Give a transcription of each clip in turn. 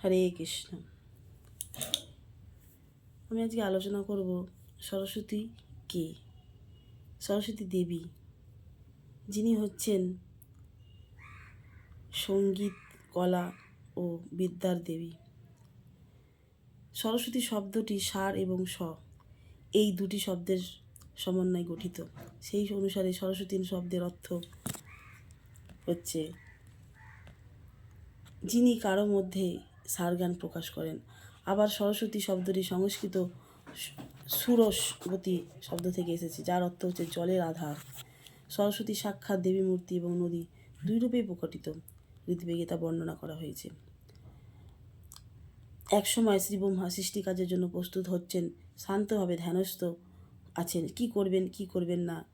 হরে কৃষ্ণ। আমি আজকে আলোচনা করব সরস্বতী কে? সরস্বতী দেবী, যিনি হচ্ছেন সংগীত, কলা ও বিদ্যার দেবী। সরস্বতী শব্দটি সার এবং স, এই দুটি শব্দের সমন্বয়ে গঠিত। সেই অনুসারে সরস্বতী শব্দের অর্থ হচ্ছে, যিনি কারও মধ্যে সারগান প্রকাশ করেন। আবার সরস্বতী শব্দটি সংস্কৃত সু- সুরসবতী শব্দ থেকে এসেছে, যার অর্থ হচ্ছে জলের আধার। সরস্বতী সাক্ষাৎ দেবী মূর্তি এবং নদী দুই রূপেই প্রকটিত ঋগ্বেগে তা বর্ণনা করা হয়েছে। একসময় শ্রী ব্রহ্মা সৃষ্টি কাজের জন্য প্রস্তুত হচ্ছেন, শান্তভাবে ধ্যানস্থ আছেন। কি করবেন কি করবেন না,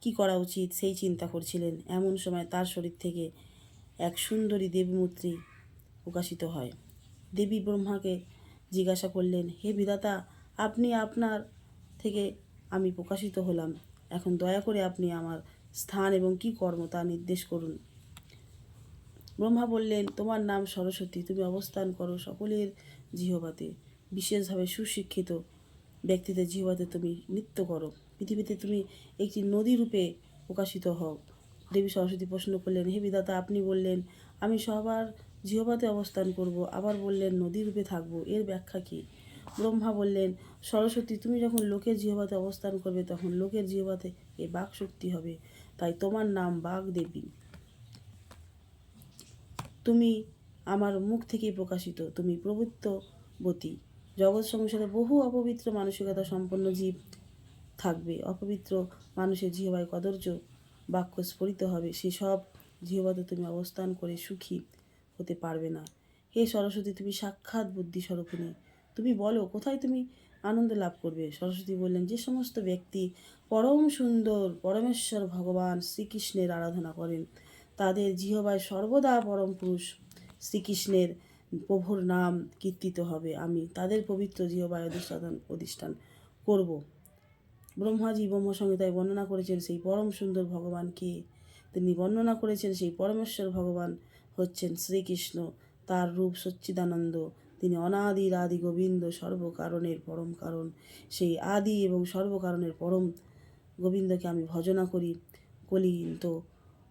কি করা উচিত, সেই চিন্তা করছিলেন। এমন সময় তার শরীর থেকে এক সুন্দরী দেবমূর্তি প্রকাশিত হয়। দেবী ব্রহ্মাকে জিজ্ঞাসা করলেন, হে বিধাতা, আপনি আপনার থেকে আমি প্রকাশিত হলাম। এখন দয়া করে আপনি আমার স্থান এবং কি কর্ম তা নির্দেশ করুন। ব্রহ্মা বললেন, তোমার নাম সরস্বতী, তুমি অবস্থান করো সকলের জিহবাতে। বিশেষভাবে সুশিক্ষিত ব্যক্তিদের জিহবাতে তুমি নৃত্য করো। পৃথিবীতে তুমি একটি নদী রূপে প্রকাশিত হও। দেবী সরস্বতী প্রশ্ন করলেন, হে বিধাতা, আপনি বললেন, আমি সবার জিহবাতে অবস্থান করব, আবার বললেন নদী রূপে থাকব। এর ব্যাখ্যা কী? ব্রহ্মা বললেন, সরস্বতী, তুমি যখন লোকের জিহবাতে অবস্থান করবে, তখন লোকের জিহবাতে এ বাক শক্তি হবে। তাই তোমার নাম বাঘ দেবী তুমি আমার মুখ থেকেই প্রকাশিত, তুমি প্রবৃত্তবতী। জগৎ সংসারে বহু অপবিত্র মানসিকতা সম্পন্ন জীব থাকবে। অপবিত্র মানুষের জিহবায় কদর্য বাক্য স্ফুরিত হবে। সেসব জিহবাতে তুমি অবস্থান করে সুখী হতে পারবে না। হে সরস্বতী, তুমি সাক্ষাৎ বুদ্ধি স্বরূপিণী। তুমি বলো, কোথায় তুমি আনন্দ লাভ করবে? সরস্বতী বললেন, যে সমস্ত ব্যক্তি পরম সুন্দর পরমেশ্বর ভগবান শ্রীকৃষ্ণের আরাধনা করেন, তাদের জিহবায় সর্বদা পরম পুরুষ শ্রীকৃষ্ণের প্রভুর নাম কীর্তিত হবে। আমি তাদের পবিত্র জিহবায় অধিষ্ঠান অধিষ্ঠান করব। ব্রহ্মাজি ব্রহ্ম সংহিতায় বর্ণনা করেছেন, সেই পরম সুন্দর ভগবানকে তিনি বর্ণনা করেছেন, সেই পরমেশ্বর ভগবান হচ্ছেন শ্রীকৃষ্ণ, তার রূপ সচ্চিদানন্দ। তিনি অনাদির আদি গোবিন্দ সর্বকারণের পরম কারণ। সেই আদি এবং সর্বকারণের পরম গোবিন্দকে আমি ভজনা করি। কলি তো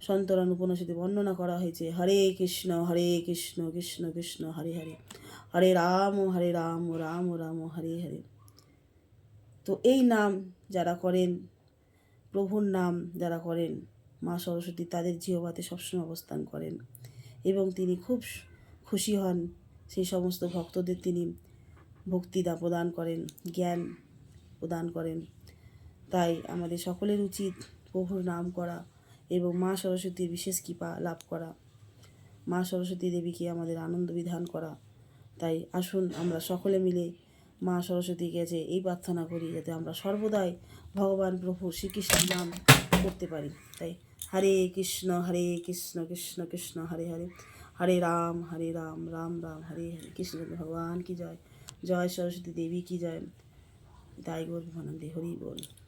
সন্তরণ উপনিষদে বর্ণনা করা হয়েছে, হরে কৃষ্ণ হরে কৃষ্ণ কৃষ্ণ কৃষ্ণ, হরে হরে। হরে রাম হরে রাম রাম রাম, হরে হরে। তো এই নাম যারা করেন, প্রভুর নাম যারা করেন, মা সরস্বতী তাদের জিহবাতে সবসময় অবস্থান করেন। এবং তিনি খুব খুশি হন। সেই সমস্ত ভক্তদের তিনি ভক্তিদা প্রদান করেন, জ্ঞান প্রদান করেন। তাই আমাদের সকলের উচিত প্রভুর নাম করা এবং মা সরস্বতীর বিশেষ কৃপা লাভ করা। মা সরস্বতী দেবীকে আমাদের আনন্দ বিধান করা। তাই আসুন আমরা সকলে মিলে মা সরস্বতীর কাছে এই প্রার্থনা করি যাতে আমরা সর্বদাই ভগবান প্রভু শ্রীকৃষ্ণের নাম করতে পারি। তাই হরে কৃষ্ণ হরে কৃষ্ণ কৃষ্ণ কৃষ্ণ, হরে হরে। হরে রাম হরে রাম রাম রাম, হরে হরে। কৃষ্ণ ভগবান কি জয়? জয় সরস্বতী দেবী কি জয়? তাই বল ভগবানন্দে হরি বল।